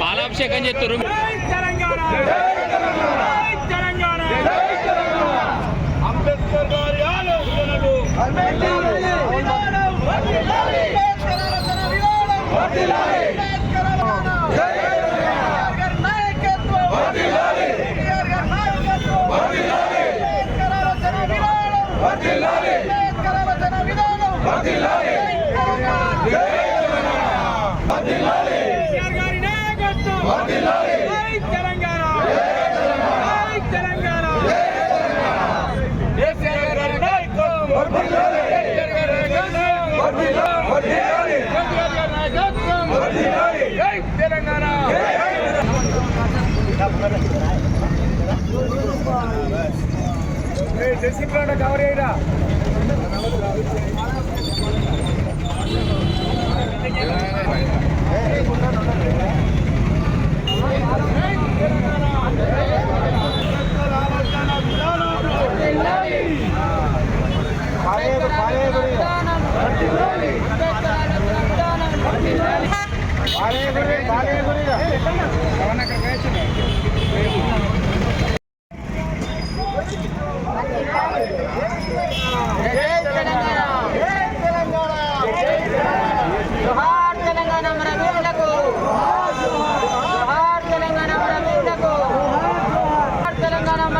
పాలాభిషేకం చేస్తారు అంబేద్కర్ గారి ఆలోచనలు. కేసీఆర్ గారి నాయకత్వం జై తెలంగాణ జై తెలంగాణ కేసీఆర్ గారి నాయకత్వం కేసీఆర్ గారి నాయకత్వం కేసీఆర్ గారి నాయకత్వం జై తెలంగాణ జయసింహ కవర్ అయ్యరా జోహార్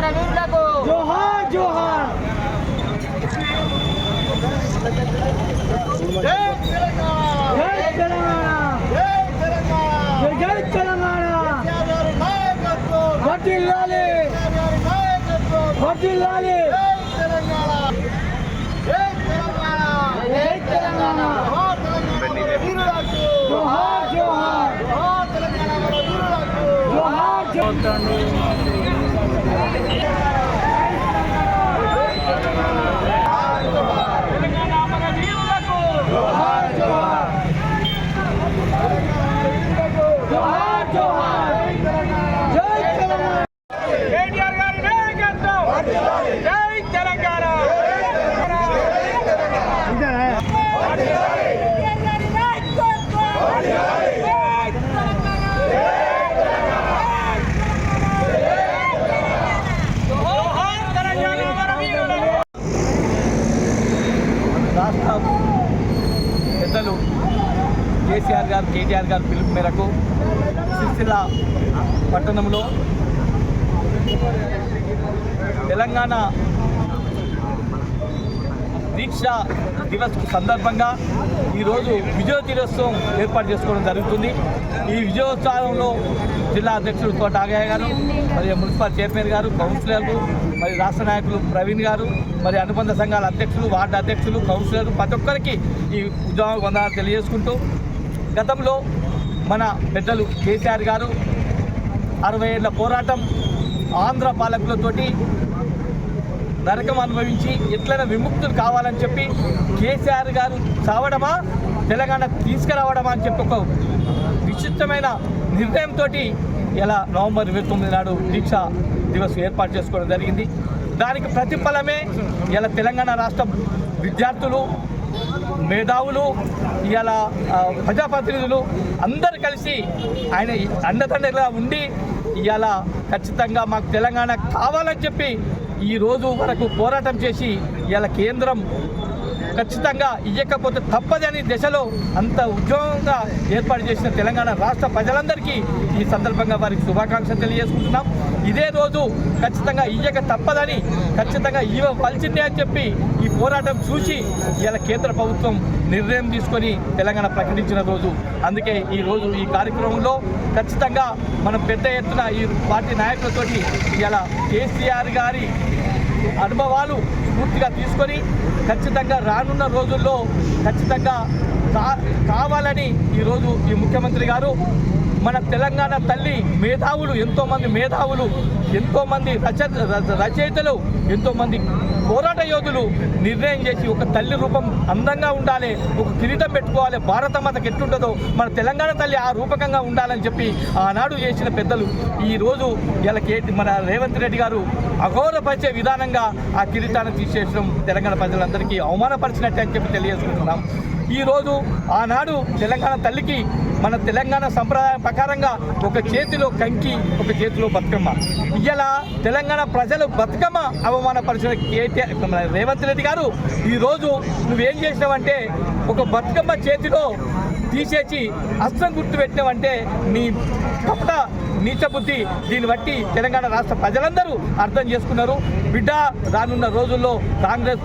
తెలంగాణ మన వీరులకు జోహార్ జోహార్ జై తెలంగాణ జై తెలంగాణ జై తెలంగాణ జై తెలంగాణ వర్ధిల్లాలి వర్ధిల్లాలి జై తెలంగాణ జై తెలంగాణ జై తెలంగాణ జోహార్ జోహార్ జోహార్ తెలంగాణ మన వీరులకు జోహార్ కేసీఆర్ గారు కేటీఆర్ గారు పిలుపు మేరకు సిరిసిల్ల పట్టణంలో తెలంగాణ దీక్ష దివస్ సందర్భంగా ఈరోజు విజయోత్సవం ఏర్పాటు చేసుకోవడం జరుగుతుంది. ఈ విజయోత్సవంలో జిల్లా అధ్యక్షుడు తోట ఆగయ్య గారు మరి మున్సిపల్ చైర్మన్ గారు కౌన్సిలర్లు మరి రాష్ట్ర నాయకులు ప్రవీణ్ గారు మరి అనుబంధ సంఘాల అధ్యక్షులు వార్డు అధ్యక్షులు కౌన్సిలర్లు ప్రతి ఒక్కరికి ఈ ఉద్యోగ వందనాలు తెలియజేసుకుంటూ గతంలో మన పెద్దలు కేసీఆర్ గారు అరవై ఏళ్ళ పోరాటం ఆంధ్ర పాలకులతోటి నరకం అనుభవించి ఎట్లైనా విముక్తులు కావాలని చెప్పి కేసీఆర్ గారు చావడమా తెలంగాణ తీసుకురావడమా అని చెప్పి ఒక విచిత్రమైన నిర్ణయంతో ఇలా నవంబర్ ఇరవై తొమ్మిది నాడు దీక్ష దివస్ ఏర్పాటు చేసుకోవడం జరిగింది. దానికి ప్రతిఫలమే ఇలా తెలంగాణ రాష్ట్రం విద్యార్థులు మేధావులు ఇలా ప్రజాప్రతినిధులు అందరు కలిసి ఆయన అండదండగా ఉండి ఇవాళ ఖచ్చితంగా మాకు తెలంగాణ కావాలని చెప్పి ఈ రోజు వరకు పోరాటం చేసి ఇలా కేంద్రం ఖచ్చితంగా ఇవ్వకపోతే తప్పదని దశలో అంత ఉద్యోగంగా ఏర్పాటు చేసిన తెలంగాణ రాష్ట్ర ప్రజలందరికీ ఈ సందర్భంగా వారికి శుభాకాంక్షలు తెలియజేసుకుంటున్నాం. ఇదే రోజు ఖచ్చితంగా ఇయ్యక తప్పదని ఖచ్చితంగా ఇవ్వవలసిందే అని చెప్పి ఈ పోరాటం చూసి ఇలా కేంద్ర ప్రభుత్వం నిర్ణయం తీసుకొని తెలంగాణ ప్రకటించిన రోజు. అందుకే ఈ రోజు ఈ కార్యక్రమంలో ఖచ్చితంగా మనం పెద్ద ఎత్తున ఈ పార్టీ నాయకులతోటి ఇలా కేసీఆర్ గారి అనుభవాలు పూర్తిగా తీసుకొని ఖచ్చితంగా రానున్న రోజుల్లో ఖచ్చితంగా కావాలని ఈరోజు ఈ ముఖ్యమంత్రి గారు మన తెలంగాణ తల్లి మేధావులు ఎంతోమంది మేధావులు ఎంతోమంది రచ రచ- రచయితలు ఎంతోమంది పోరాట యోధులు నిర్ణయం చేసి ఒక తల్లి రూపం అందంగా ఉండాలి ఒక కిరీటం పెట్టుకోవాలి భారత మాతకి ఎట్లుంటుందో మన తెలంగాణ తల్లి ఆ రూపకంగా ఉండాలని చెప్పి ఆనాడు చేసిన పెద్దలు ఈరోజు ఇలా కేటీ మన రేవంత్ రెడ్డి గారు అఘోరపరిచే విధానంగా ఆ కిరీటాన్ని తీసేసడం తెలంగాణ ప్రజలందరికీ అవమానపరిచినట్టే అని చెప్పి తెలియజేసుకుంటున్నాం. ఈరోజు ఆనాడు తెలంగాణ తల్లికి మన తెలంగాణ సంప్రదాయం ప్రకారంగా ఒక చేతిలో కంకి ఒక చేతిలో బతుకమ్మ. ఇలా తెలంగాణ ప్రజలు బతుకమ్మ అవమానపరిచిన కేటీఆర్ మన రేవంత్ రెడ్డి గారు ఈరోజు నువ్వేం చేసినావంటే ఒక బతుకమ్మ చేతిలో తీసేసి అస్త్రం గుర్తు పెట్టినావంటే నీ కపట నీచ బుద్ధి దీన్ని బట్టి తెలంగాణ రాష్ట్ర ప్రజలందరూ అర్థం చేసుకున్నారు. బిడ్డ రానున్న రోజుల్లో కాంగ్రెస్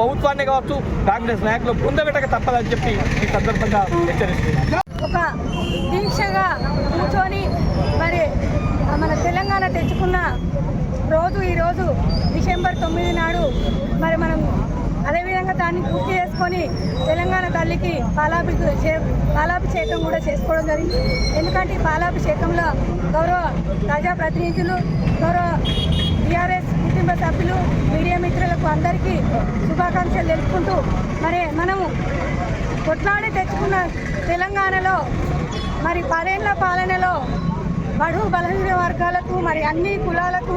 ప్రభుత్వాన్ని కావచ్చు కాంగ్రెస్ నాయకులు పొందబెట్టక తప్పదని చెప్పి ఈ సందర్భంగా హెచ్చరిస్తున్నారు ఒక దీక్షగా కూర్చొని మరి మన తెలంగాణ తెచ్చుకున్న రోజు ఈరోజు డిసెంబర్ తొమ్మిది నాడు మరి మనం అదేవిధంగా దాన్ని పూర్తి చేసుకొని తెలంగాణ తల్లికి పాలాభి పాలాభిషేకం కూడా చేసుకోవడం జరిగింది. ఎందుకంటే ఈ పాలాభిషేకంలో గౌరవ ప్రజాప్రతినిధులు గౌరవ టీఆర్ఎస్ కుటుంబ సభ్యులు మీడియా మిత్రులకు అందరికీ శుభాకాంక్షలు తెలుపుకుంటూ మరి మనము కొట్లాడి తెచ్చుకున్న తెలంగాణలో మరి పదేళ్ళ పాలనలో బడు బలహీన వర్గాలకు మరి అన్ని కులాలకు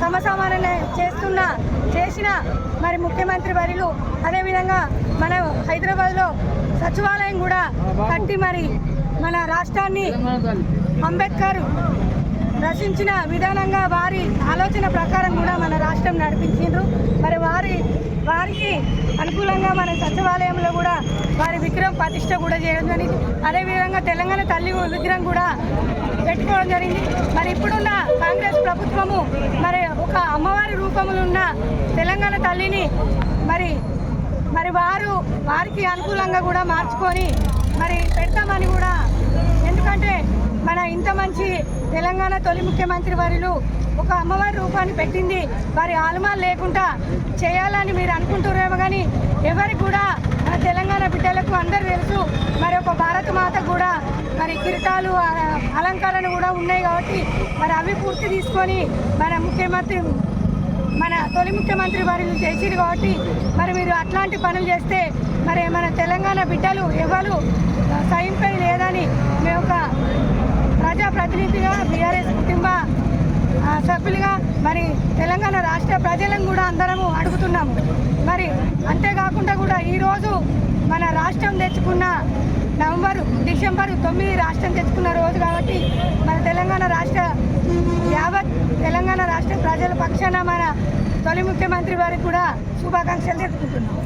సమసమాన చేస్తున్న చేసిన మరి ముఖ్యమంత్రి బరిలు అదేవిధంగా మన హైదరాబాద్లో సచివాలయం కూడా కట్టి మరి మన రాష్ట్రాన్ని అంబేద్కర్ రచించిన విధానంగా వారి ఆలోచన ప్రకారం కూడా మన రాష్ట్రం నడిపించిండ్రు. మరి వారి వారికి అనుకూలంగా మన సచివాలయంలో కూడా వారి విగ్రహం ప్రతిష్ట కూడా చేయడం జరిగింది. అదేవిధంగా తెలంగాణ తల్లి విగ్రహం కూడా పెట్టుకోవడం జరిగింది. మరి ఇప్పుడున్న కాంగ్రెస్ ప్రభుత్వము మరి ఒక అమ్మవారి రూపంలో ఉన్న తెలంగాణ తల్లిని మరి మరి వారు వారికి అనుకూలంగా కూడా మార్చుకొని మరి పెడతామని కూడా ఎందుకంటే మన ఇంత మంచి తెలంగాణ తొలి ముఖ్యమంత్రి వారిలు ఒక అమ్మవారి రూపాన్ని పెట్టింది. వారి ఆలమాలు లేకుండా చేయాలని మీరు అనుకుంటున్నారేమో కానీ ఎవరికి కూడా మన తెలంగాణ బిడ్డలకు అందరూ తెలుసు. మరి ఒక భారత మాత కూడా మరి కిరటాలు అలంకరణ కూడా ఉన్నాయి కాబట్టి మరి అవి పూర్తి తీసుకొని మన ముఖ్యమంత్రి మన తొలి ముఖ్యమంత్రి వారిని చేసిరు కాబట్టి మరి మీరు అట్లాంటి పనులు చేస్తే మరి మన తెలంగాణ బిడ్డలు ఎవరు సైన్పై లేదని మేము ఒక ప్రజాప్రతినిధిగా బీఆర్ఎస్ కుటుంబ సభ్యులుగా మరి తెలంగాణ రాష్ట్ర ప్రజలను కూడా అందరము అడుగుతున్నాము. మరి అంతేకాకుండా కూడా ఈరోజు మన రాష్ట్రం తెచ్చుకున్న నవంబరు డిసెంబరు తొమ్మిది రాష్ట్రం తెచ్చుకున్న రోజు కాబట్టి మన తెలంగాణ రాష్ట్ర యావత్ తెలంగాణ రాష్ట్ర ప్రజల పక్షాన మన తొలి ముఖ్యమంత్రి వారికి కూడా శుభాకాంక్షలు తెలుపుకుంటున్నాం.